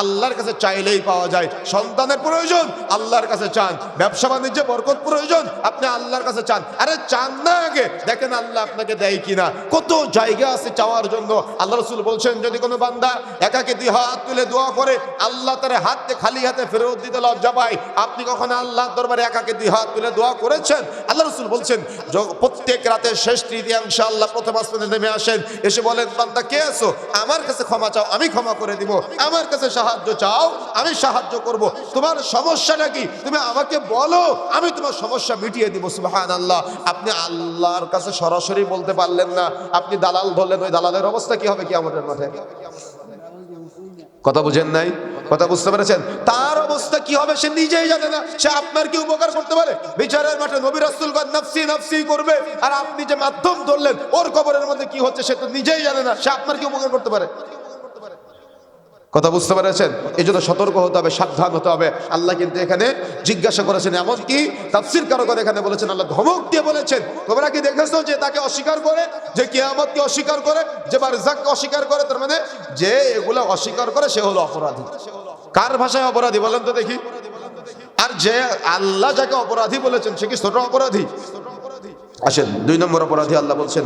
আল্লাহর কাছে চাইলেই পাওয়া যায়। সন্তানের প্রয়োজন, আল্লাহর কাছে চান। ব্যবসা বাণিজ্যে বরকত প্রয়োজন, আপনি আল্লাহর কাছে চান। আরে, চান না আগে। দেখেন আল্লাহ আপনাকে দেয় কিনা। কত জায়গা আছে চাওয়ার জন্য। আল্লাহ রসুল বলছেন, যদি কোনো বান্দা একাকে দুই হাত তুলে দোয়া করে, আল্লাহ তার হাতে খালি হাতে ফেরত দিতে লজ্জা পায়। আপনি কখনো আল্লাহ দরবারে একাকে দুই হাত তুলে দোয়া করেছেন? আল্লাহ রসুল বলছেন প্রত্যেক রাতে শেষ তৃতীয়াংশে আল্লাহ প্রথম আসমানে নেমে আসেন। এসে বলেন, বান্দা, কে আছো? আমার কাছে ক্ষমা চাও, আমি ক্ষমা করে দিব। আমার কাছে চাও, আমি সাহায্য করব। তোমার সমস্যাটা কি? তুমি আমাকে বলো, আমি তোমার সমস্যা মিটিয়ে দিব সুবহান আল্লাহ আপনি আল্লাহর কাছে সরাসরি বলতে পারলেন না। আপনি দালাল ধরলেন, ওই দালালের অবস্থা কি হবে কি আমাদের মাঠে? কথা বুঝেন নাই? কথা বুঝতে পেরেছেন? তার অবস্থা কি হবে সে নিজেই জানে না। সে আপনার কি উপকার করতে পারে? বিচারের মাঠে নবী রাসূল নাফসি নাফসি করবে, আর আপনি যে মাধ্যম ধরলেন, ওর কবরের মধ্যে কি হচ্ছে সে তো নিজেই জানে না। সে আপনার কি উপকার করতে পারে? কথা বুঝতে পেরেছেন? এই জন্য সতর্ক হতে হবে, সাবধান হতে হবে। আল্লাহ কিন্তু এখানে জিজ্ঞাসা করেছেন এমনকি তাফসির কারও করে এখানে বলেছেন, আল্লাহ ধমক দিয়ে বলেছেন। তোমরা কি দেখেছ যে তাকে অস্বীকার করে, যে কিয়ামতকে অস্বীকার করে, যে বারজাককে অস্বীকার করে? তার মানে যে এগুলো অস্বীকার করে, সে হলো অপরাধী। কার ভাষায় অপরাধী বলেন তো দেখি। আর যে আল্লাহ যাকে অপরাধী বলেছেন, সে কি ছোট অপরাধী? আসেন, দুই নম্বর অপরাধী আল্লাহ বলছেন